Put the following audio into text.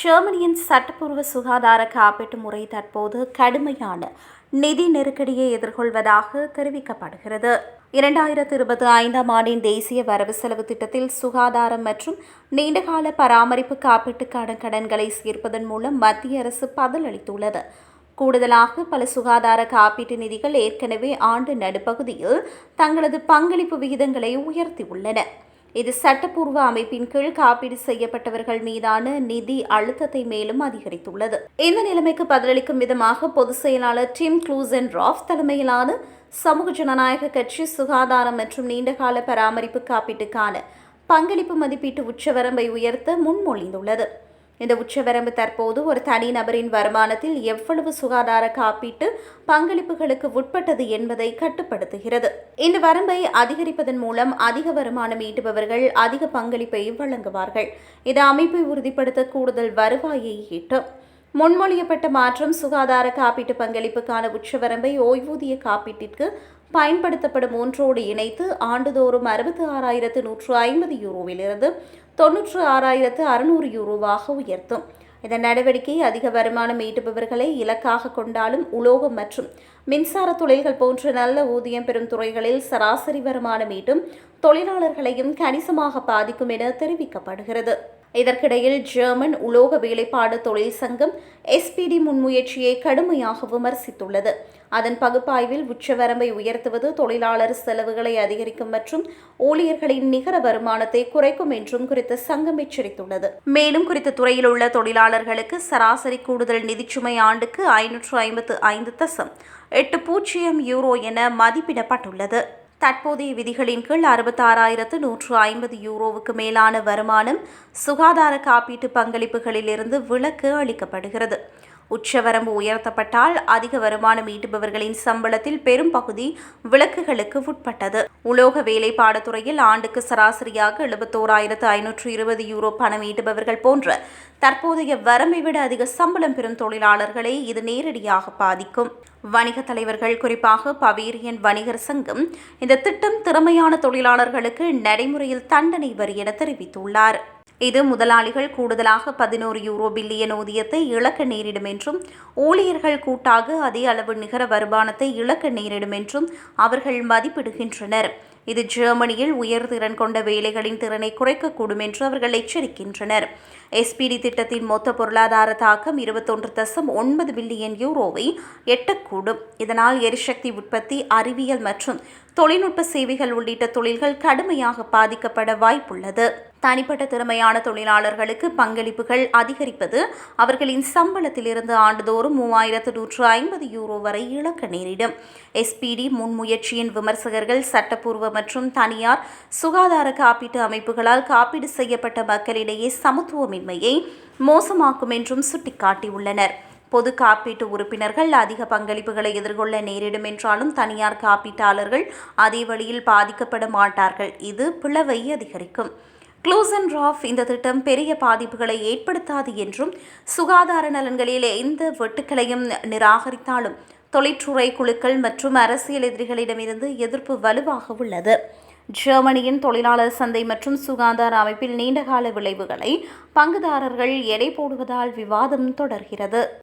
ஜெர்மனியின் சட்டப்பூர்வ சுகாதார காப்பீட்டு முறை தற்போது கடுமையான நிதி நெருக்கடியை எதிர்கொள்வதாக தெரிவிக்கப்படுகிறது. இரண்டாயிரத்து இருபத்தி ஐந்தாம் ஆண்டின் தேசிய வரவு செலவு திட்டத்தில் சுகாதாரம் மற்றும் நீண்டகால பராமரிப்பு காப்பீட்டுக்கான கடன்களை சேர்ப்பதன் மூலம் மத்திய அரசு பதிலளித்துள்ளது. கூடுதலாக பல சுகாதார காப்பீட்டு நிதிகள் ஏற்கனவே ஆண்டு நடுப்பகுதியில் தங்களது பங்களிப்பு விகிதங்களை உயர்த்தியுள்ளன. இது சட்டப்பூர்வ அமைப்பின் கீழ் காப்பீடு செய்யப்பட்டவர்கள் மீதான நிதி அழுத்தத்தை மேலும் அதிகரித்துள்ளது. இந்த நிலைமைக்கு பதிலளிக்கும் விதமாக பொதுச் செயலாளர் டிம் க்ளூசன் ராஃப் தலைமையிலான சமூக ஜனநாயக கட்சி சுகாதாரம் மற்றும் நீண்டகால பராமரிப்பு காப்பீட்டுக்கான பங்களிப்பு மதிப்பீட்டு உச்சவரம்பை உயர்த்த முன்மொழிந்துள்ளது. இந்த உச்சவரம்பு தற்போது ஒரு தனிநபரின் வருமானத்தில் எவ்வளவு சுகாதார காப்பீட்டு பங்களிப்புகளுக்கு உட்பட்டது என்பதை கட்டுப்படுத்துகிறது. இந்த வரம்பை அதிகரிப்பதன் மூலம் அதிக வருமானம் ஈட்டுபவர்கள் அதிக பங்களிப்பை வழங்குவார்கள். இது அமைப்பை உறுதிப்படுத்த கூடுதல் வருவாயை ஈட்டும். முன்மொழியப்பட்ட மாற்றம் சுகாதார காப்பீட்டு பங்களிப்புக்கான உச்சவரம்பை ஓய்வூதிய காப்பீட்டிற்கு பயன்படுத்தப்படும் ஒன்றோடு இணைத்து ஆண்டுதோறும் அறுபத்தி ஆறாயிரத்து நூற்று ஐம்பது யூரோவிலிருந்து தொன்னூற்று ஆறாயிரத்து அறுநூறு யூரோவாக உயர்த்தும். இந்த நடவடிக்கை அதிக வருமானம் ஈட்டுபவர்களை இலக்காக கொண்டாலும் உலோகம் மற்றும் மின்சார தொழில்கள் போன்ற நல்ல ஊதியம் பெறும் துறைகளில் சராசரி வருமானம் ஈட்டும் தொழிலாளர்களையும் கணிசமாக பாதிக்கும் என தெரிவிக்கப்படுகிறது. இதற்கிடையில் ஜெர்மன் உலோக வேலைப்பாடு தொழில் சங்கம் எஸ்பிடி முன்முயற்சியை கடுமையாக விமர்சித்துள்ளது. அதன் பகுப்பாய்வில் உச்சவரம்பை உயர்த்துவது தொழிலாளர் செலவுகளை அதிகரிக்கும் மற்றும் ஊழியர்களின் நிகர வருமானத்தை குறைக்கும் என்றும் குறித்த சங்கம் எச்சரித்துள்ளது. மேலும் குறித்த துறையில் உள்ள தொழிலாளர்களுக்கு சராசரி கூடுதல் நிதிச்சுமை ஆண்டுக்கு ஐநூற்று ஐம்பத்து ஐந்து தசம் எட்டு பூஜ்ஜியம் யூரோ என மதிப்பிடப்பட்டுள்ளது. தற்போதைய விதிகளின் கீழ் அறுபத்தாறாயிரத்து நூற்று ஐம்பது யூரோவுக்கு மேலான வருமானம் சுகாதார காப்பீட்டு பங்களிப்புகளிலிருந்து விலக்கு அளிக்கப்படுகிறது. உச்சவரம்பு உயர்த்தப்பட்டால் அதிக வருமானம் ஈட்டுபவர்களின் சம்பளத்தில் பெரும் பகுதி விலக்குகளுக்கு உட்பட்டது. உலோக வேலைப்பாடுத்துறையில் ஆண்டுக்கு சராசரியாக எழுபத்தோராயிரத்து ஐநூற்று இருபது யூரோ பணம் ஈட்டுபவர்கள் போன்ற தற்போதைய வரம்பை விட அதிக சம்பளம் பெறும் தொழிலாளர்களை இது நேரடியாக பாதிக்கும். வணிக தலைவர்கள் குறிப்பாக பவேரியன் வணிகர் சங்கம் இந்த திட்டம் திறமையான தொழிலாளர்களுக்கு நடைமுறையில் தண்டனை வரி என தெரிவித்துள்ளார். இது முதலாளிகள் கூடுதலாக பதினோரு யூரோ பில்லியன் ஊதியத்தை இழக்க நேரிடும் என்றும் ஊழியர்கள் கூட்டாக அதே அளவு நிகர வருமானத்தை இழக்க நேரிடும் என்றும் அவர்கள் மதிப்பிடுகின்றனர். இது ஜெர்மனியில் உயர்திறன் கொண்ட வேலைகளின் திறனை குறைக்கக்கூடும் என்று அவர்கள் எச்சரிக்கின்றனர். எஸ்பிடி திட்டத்தின் மொத்த பொருளாதார தாக்கம் இருபத்தொன்று தசம் ஒன்பது பில்லியன் யூரோவை எட்டக்கூடும். இதனால் எரிசக்தி உற்பத்தி அறிவியல் மற்றும் தொழில்நுட்ப சேவைகள் உள்ளிட்ட தொழில்கள் கடுமையாக பாதிக்கப்பட வாய்ப்புள்ளது. தனிப்பட்ட திறமையான தொழிலாளர்களுக்கு பங்களிப்புகள் அதிகரிப்பது அவர்களின் சம்பளத்திலிருந்து ஆண்டுதோறும் மூவாயிரத்து நூற்று ஐம்பது யூரோ வரை இழக்க நேரிடும். எஸ்பிடி முன்முயற்சியின் விமர்சகர்கள் சட்டப்பூர்வ மற்றும் தனியார் சுகாதார காப்பீட்டு அமைப்புகளால் காப்பீடு செய்யப்பட்ட மக்களிடையே சமத்துவமின்மையை மோசமாக்கும் என்றும் சுட்டிக்காட்டியுள்ளனர். பொது காப்பீட்டு உறுப்பினர்கள் அதிக பங்களிப்புகளை எதிர்கொள்ள நேரிடும் என்றாலும் தனியார் காப்பீட்டாளர்கள் அதே வழியில் பாதிக்கப்பட மாட்டார்கள். இது பிளவை அதிகரிக்கும். க்ளூசன் ராஃப் இந்த திட்டம் பெரிய பாதிப்புகளை ஏற்படுத்தாது என்றும் சுகாதார நலன்களில் எந்த வெட்டுக்களையும் நிராகரித்தாலும் தொழிற்றுறை குழுக்கள் மற்றும் அரசியல் எதிரிகளிடமிருந்து எதிர்ப்பு வலுவாக உள்ளது. ஜெர்மனியின் தொழிலாளர் சந்தை மற்றும் சுகாதார அமைப்பில் நீண்டகால விளைவுகளை பங்குதாரர்கள் எடை போடுவதால் விவாதம் தொடர்கிறது.